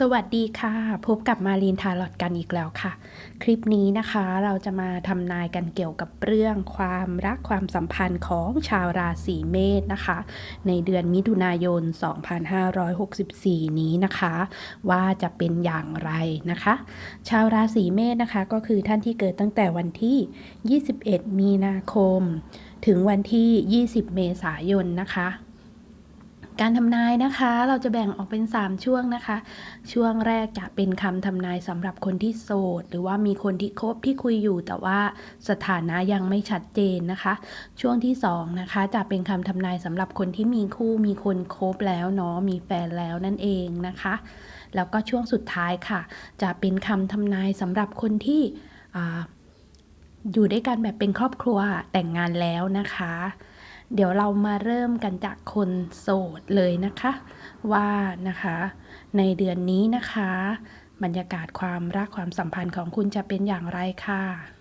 สวัสดีค่ะ พบกับมารีนทาร์ลอตกันอีกแล้วค่ะ คลิปนี้นะคะเราจะมาทำนายกันเกี่ยวกับเรื่องความรักความสัมพันธ์ของชาวราศีเมษนะคะ ในเดือนมิถุนายน 2564 นี้นะคะ ว่าจะเป็นอย่างไรนะคะ ชาวราศีเมษนะคะก็คือท่านที่เกิดตั้งแต่วันที่ 21 มีนาคม ถึงวันที่ 20 เมษายนนะคะ การทำนายนะคะ เราจะแบ่งออกเป็น 3 ช่วงนะคะ ช่วงแรกจะเป็นคำทำนายสำหรับคนที่โสด หรือว่ามีคนที่คบที่คุยอยู่ แต่ว่าสถานะยังไม่ชัดเจนนะคะ ช่วงที่2นะคะจะเป็นคำทำนายสำหรับคนที่มีคู่มีคนคบแล้วเนาะมีแฟนแล้วนั่นเองนะคะ แล้วก็ช่วงสุดท้ายค่ะ จะเป็นคำทำนายสำหรับคนที่อยู่ด้วยกันแบบเป็นครอบครัวแต่งงานแล้วนะคะ เดี๋ยวเรามาเริ่มกันจากคนโสดเลยนะคะ ว่านะคะ ในเดือนนี้นะคะ บรรยากาศความรักความสัมพันธ์ของคุณจะเป็นอย่างไรค่ะ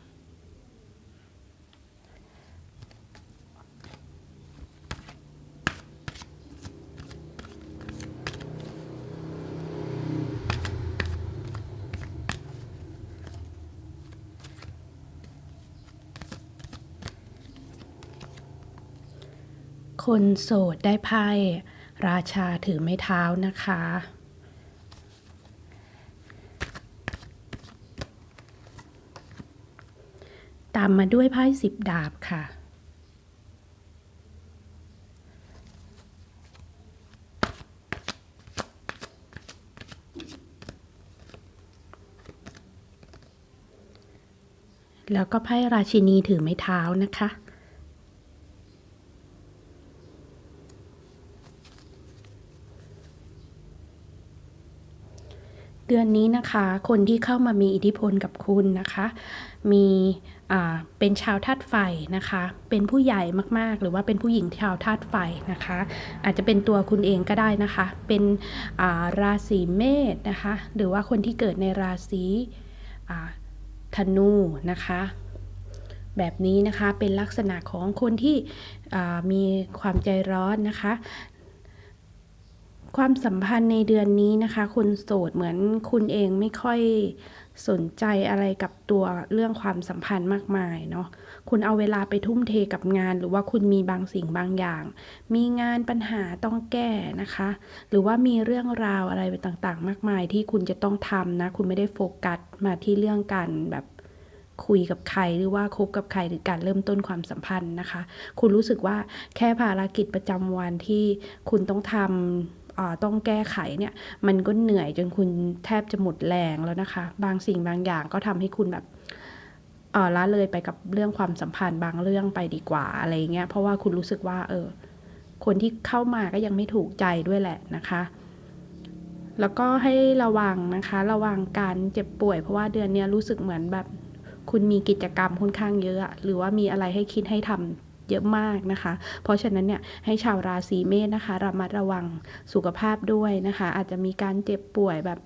คนโสดได้ไพ่ ราชาถือไม้เท้านะคะ ตามมาด้วยไพ่สิบดาบค่ะ แล้วก็ไพ่ราชินีถือไม้เท้านะคะ เดือนนี้นะคะ คนที่เข้ามามีอิทธิพลกับคุณนะคะ มีเป็นชาวธาตุไฟนะคะ เป็นผู้ใหญ่มากๆ หรือว่าเป็นผู้หญิงชาวธาตุไฟนะคะ อาจจะเป็นตัวคุณเองก็ได้นะคะ เป็นราศีเมษนะคะ หรือว่าคนที่เกิดในราศีธนูนะคะ แบบนี้นะคะเป็นลักษณะของคนที่มีความใจร้อนนะคะ ความสัมพันธ์ในเดือนนี้นะคะคุณโสดเหมือนคุณเองไม่ค่อยสนใจอะไรกับตัวเรื่องความสัมพันธ์มากมายเนาะคุณเอาเวลาไปทุ่มเทกับงาน หรือว่าคุณมีบางสิ่งบางอย่าง มีงานปัญหาต้องแก้นะคะ หรือว่ามีเรื่องราวอะไรต่างๆ มากมายที่คุณจะต้องทำนะ คุณไม่ได้โฟกัสมาที่เรื่องการแบบคุยกับใครหรือว่าคบกับใครหรือการเริ่มต้นความสัมพันธ์นะคะ คุณรู้สึกว่าแค่ภารกิจประจำวันที่คุณต้องทำ ต้องแก้ไขเนี่ย มันก็เหนื่อยจนคุณแทบจะหมดแรงแล้วนะคะ บางสิ่งบางอย่างก็ทำให้คุณแบบเออละเลยไปกับเรื่องความสัมพันธ์บางเรื่องไปดีกว่าอะไรเงี้ยเพราะว่าคุณรู้สึกว่า เออ คนที่เข้ามาก็ยังไม่ถูกใจด้วยแหละนะคะ แล้วก็ให้ระวังนะคะ ระวังการเจ็บป่วย เพราะว่าเดือนนี้รู้สึกเหมือนแบบ คุณมีกิจกรรมค่อนข้างเยอะ หรือว่ามีอะไรให้คิดให้ทำ เยอะมากนะคะ เพราะฉะนั้นเนี่ยให้ชาวราศีเมษนะคะระมัดระวังสุขภาพด้วยนะคะ อาจจะมีการเจ็บป่วยแบบ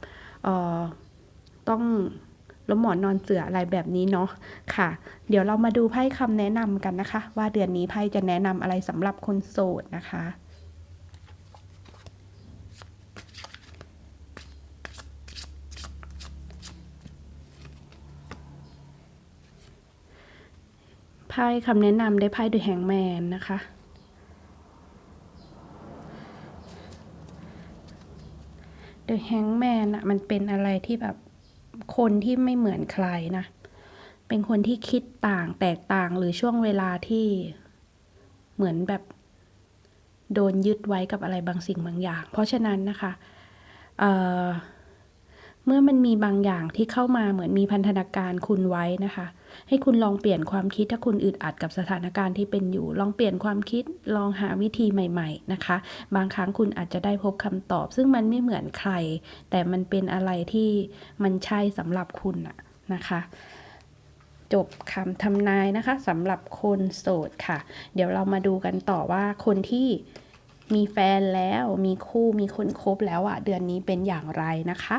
ต้องล้มหมอนนอนเสืออะไรแบบนี้เนาะค่ะ เดี๋ยวเรามาดูไพ่คำแนะนำกันนะคะ ว่าเดือนนี้ไพ่จะแนะนำอะไรสำหรับคนโสดนะคะ พ่คำแนะนำได้ไพ่ดูแหงแมนนะคะ The Hangman อะมันเป็นอะไรที่แบบคนที่ไม่เหมือนใครนะ เป็นคนที่คิดต่างแตกต่างหรือช่วงเวลาที่เหมือนแบบโดนยึดไว้กับอะไรบางสิ่งบางอย่าง เพราะฉะนั้นนะคะเเมื่อมันมีบางอย่างที่เข้ามาเหมือนมีพันธนาการคุณไว้นะคะ ให้คุณลองเปลี่ยนความคิดถ้าคุณอึดอัดกับสถานการณ์ที่เป็นอยู่ ลองเปลี่ยนความคิดลองหาวิธีใหม่ๆนะคะ บางครั้งคุณอาจจะได้พบคำตอบ ซึ่งมันไม่เหมือนใคร แต่มันเป็นอะไรที่มันใช่สำหรับคุณนะคะจบคำทำนายนะคะสำหรับคนโสดค่ะ เดี๋ยวเรามาดูกันต่อว่าคนที่มีแฟนแล้วมีคู่มีคนคบแล้วอะ่ะ เดือนนี้เป็นอย่างไรนะคะ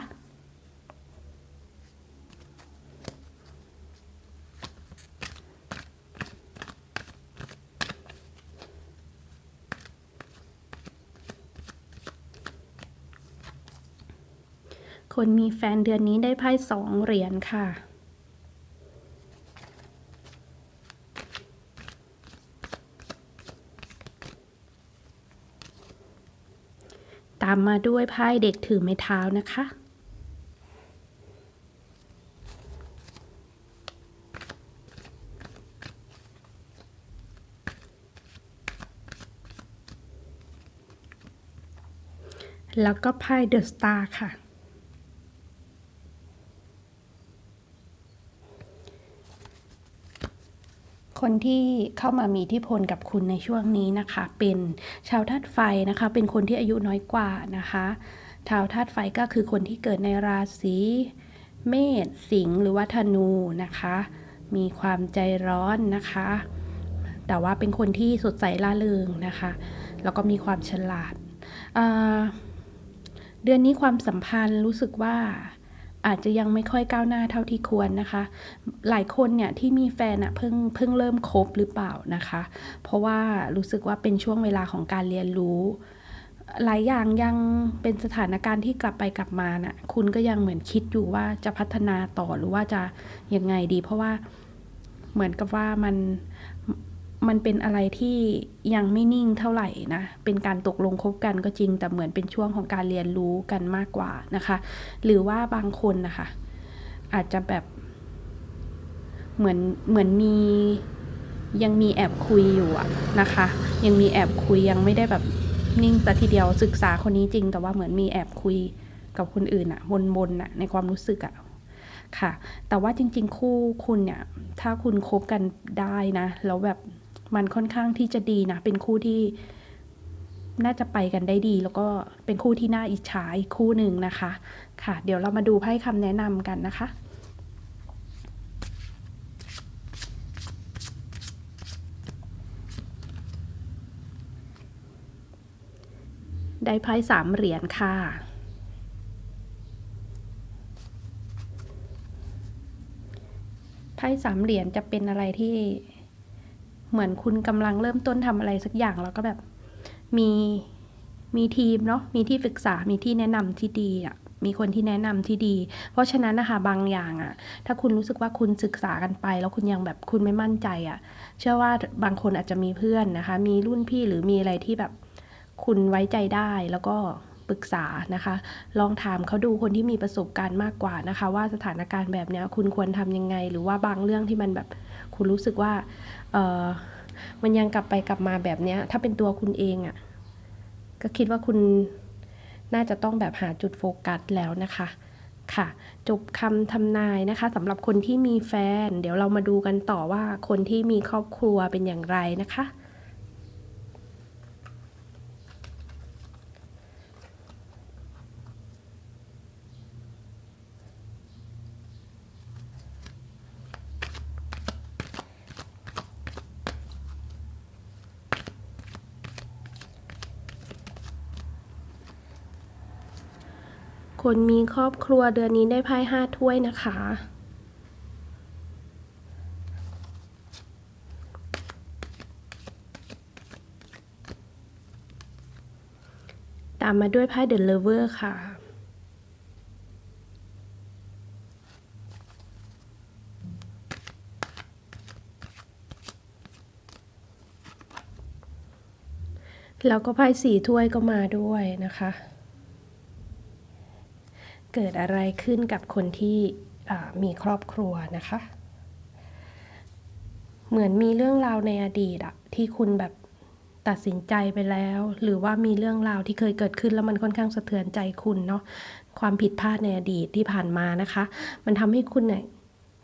คนมีแฟนเดือนนี้ได้ไพ่สองเหรียญค่ะ ตามมาด้วยไพ่เด็กถือไม้เท้านะคะแล้วก็ไพ่เดอะสตาร์ค่ะ คนที่เข้ามามีอิทธิพลกับคุณในช่วงนี้นะคะ เป็นชาวธาตุไฟนะคะ เป็นคนที่อายุน้อยกว่านะคะชาวธาตุไฟก็คือคนที่เกิดในราศีเมษสิงห์หรือว่าธนูนะคะ มีความใจร้อนนะคะ แต่ว่าเป็นคนที่สดใสล่าเริงนะคะ แล้วก็มีความฉลาดอ่าเดือนนี้ความสัมพันธ์รู้สึกว่า อาจจะยังไม่ค่อยก้าวหน้าเท่าที่ควรนะคะ หลายคนเนี่ยที่มีแฟนอะเพิ่งเพิ่งเริ่มคบหรือเปล่านะคะ เพราะว่ารู้สึกว่าเป็นช่วงเวลาของการเรียนรู้หลายอย่างยังเป็นสถานการณ์ที่กลับไปกลับมาน่ะ คุณก็ยังเหมือนคิดอยู่ว่าจะพัฒนาต่อหรือว่าจะยังไงดี เพราะว่าเหมือนกับว่ามัน มันเป็นอะไรที่ยังไม่นิ่งเท่าไหร่นะ เป็นการตกลงคบกันก็จริง แต่เหมือนเป็นช่วงของการเรียนรู้กันมากกว่านะคะ หรือว่าบางคนนะคะ อาจจะแบบ เหมือนเหมือนมียังมีแอบคุยอยู่อะนะคะ ยังมีแอบคุยยังไม่ได้แบบนิ่งแต่ทีเดียวศึกษาคนนี้จริง แต่ว่าเหมือนมีแอบคุยกับคนอื่นอะบนๆอะในความรู้สึกอะค่ะ แต่ว่าจริง ๆ คู่คุณเนี่ย ถ้าคุณคบกันได้นะ แล้วแบบ มันค่อนข้างที่จะดีนะ เป็นคู่ที่น่าจะไปกันได้ดี แล้วก็เป็นคู่ที่น่าอิจฉาอีกคู่หนึ่งนะคะ ค่ะ เดี๋ยวเรามาดูไพ่คำแนะนำกันนะคะได้ไพ่สามเหรียญค่ะ ไพ่สามเหรียญจะเป็นอะไรที่ เหมือนคุณกำลังเริ่มต้นทำอะไรสักอย่างแล้วก็แบบมีมีทีมเนาะมีที่ปรึกษา มีที่แนะนำที่ดีอะมีคนที่แนะนำที่ดี เพราะฉะนั้นนะคะบางอย่างอะ ถ้าคุณรู้สึกว่าคุณศึกษากันไป แล้วคุณยังแบบคุณไม่มั่นใจอะ เชื่อว่าบางคนอาจจะมีเพื่อนนะคะ มีรุ่นพี่หรือมีอะไรที่แบบคุณไว้ใจได้แล้วก็ ปรึกษานะคะ ลองถามเขาดูคนที่มีประสบการณ์มากกว่านะคะ ว่าสถานการณ์แบบนี้คุณควรทำยังไง หรือว่าบางเรื่องที่มันแบบคุณรู้สึกว่าเออมันยังกลับไปกลับมาแบบเนี้ยถ้าเป็นตัวคุณเองอะ่ะก็คิดว่าคุณน่าจะต้องแบบหาจุดโฟกัสแล้วนะคะค่ะจบคำทำนายนะคะสำหรับคนที่มีแฟน เดี๋ยวเรามาดูกันต่อว่าคนที่มีครอบครัวเป็นอย่างไรนะคะ คนมีครอบครัวเดือนนี้ได้ไพ่ห้าถ้วยนะคะ ตามมาด้วยไพ่เดอะเลเวอร์ค่ะแล้วก็ไพ่สี่ถ้วยก็มาด้วยนะคะ เกิดอะไรขึ้นกับคนที่มีครอบครัวนะคะ เหมือนมีเรื่องราวในอดีตอะที่คุณแบบตัดสินใจไปแล้ว หรือว่ามีเรื่องราวที่เคยเกิดขึ้นแล้วมันค่อนข้างสะเทือนใจคุณเนาะความผิดพลาดในอดีตที่ผ่านมานะคะ มันทำให้คุณเนี่ย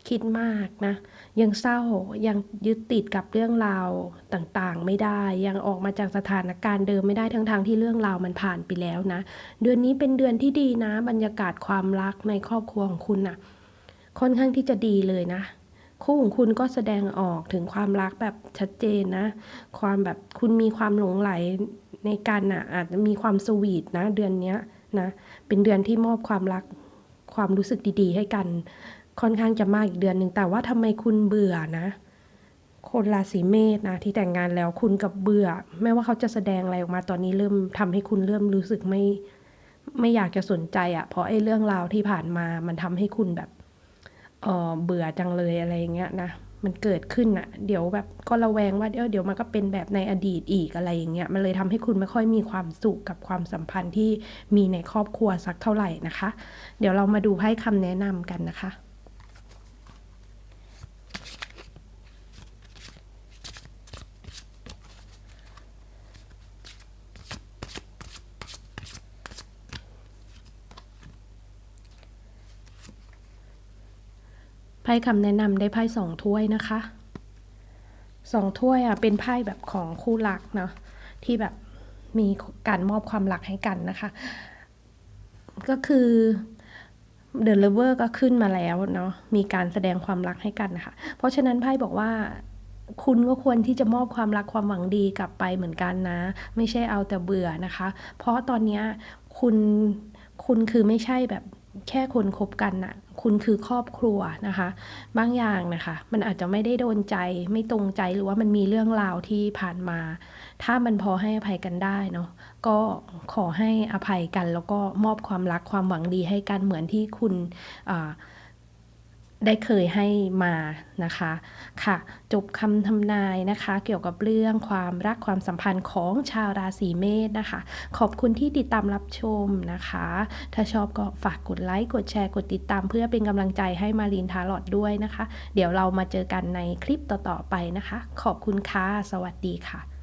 คิดมากนะ ยังเศร้ายังยึดติดกับเรื่องราวต่างๆ ไม่ได้ ยังออกมาจากสถานการณ์เดิมไม่ได้ทั้งๆทที่เรื่องราวมันผ่านไปแล้วนะ เดือนนี้เป็นเดือนที่ดีนะ บรรยากาศความรักในครอบครัวของคุณนะ่ะ ค่อนข้างที่จะดีเลยนะ คู่ของคุณก็แสดงออกถึงความรักแบบชัดเจนนะ ความแบบคุณมีความหลงไหลในการนะ่ะอาจจะมีความสวีทนะ เดือนนี้นะ เป็นเดือนที่มอบความรักความรู้สึกดีๆ ให้กัน ค่อนข้างจะมากอีกเดือนหนึ่งแต่ว่าทำไมคุณเบื่อนะ คนราศีเมษนะที่แต่งงานแล้วคุณกับเบื่อ ไม่ว่าเขาจะแสดงอะไรออกมาตอนนี้เริ่มทำให้คุณเริ่มรู้สึกไม่ไม่อยากจะสนใจอะเพราะไอ้เรื่องราวที่ผ่านมามันทำให้คุณแบบเออเบื่อจังเลยอะไรอย่างเงี้ยนะมันเกิดขึ้นอะเดี๋ยวแบบก็ระแวงว่าเดี๋ยวเดี๋ยวมันก็เป็นแบบในอดีตอีกอะไรอย่างเงี้ยมันเลยทำให้คุณไม่ค่อยมีความสุขกับความสัมพันธ์ที่มีในครอบครัวสักเท่าไหร่นะคะ เดี๋ยวเรามาดูไพ่คำแนะนำกันนะคะ ไพ่คำแนะนำได้ไพ่สองถ้วยนะคะสองถ้วยอะเป็นไพ่แบบของคู่รักเนาะที่แบบมีการมอบความรักให้กันนะคะ ก็คือเด e เลเวอร์ก็ขึ้นมาแล้วเนาะมีการแสดงความรักให้กันนะคะ เพราะฉะนั้นไพ่บอกว่าคุณก็ควรที่จะมอบความรักความหวังดีกลับไปเหมือนกันนะ ไม่ใช่เอาแต่เบื่อนะคะ เพราะตอนนี้คุณคุณคือไม่ใช่แบบ แค่คนคบกันน่ะ คุณคือครอบครัวนะคะ บางอย่างนะคะ มันอาจจะไม่ได้โดนใจไม่ตรงใจหรือว่ามันมีเรื่องราวที่ผ่านมา ถ้ามันพอให้อภัยกันได้เนาะก็ขอให้อภัยกันแล้วก็มอบความรักความหวังดีให้กันเหมือนที่คุณอ่า ได้เคยให้มานะคะค่ะจบคำทำนายนะคะ เกี่ยวกับเรื่องความรักความสัมพันธ์ของชาวราศีเมษนะคะ ขอบคุณที่ติดตามรับชมนะคะ ถ้าชอบก็ฝากกดไลค์กดแชร์กดติดตาม เพื่อเป็นกำลังใจให้มารินทาร์ลอดด้วยนะคะ เดี๋ยวเรามาเจอกันในคลิปต่อๆไปนะคะ ขอบคุณค่ะสวัสดีค่ะ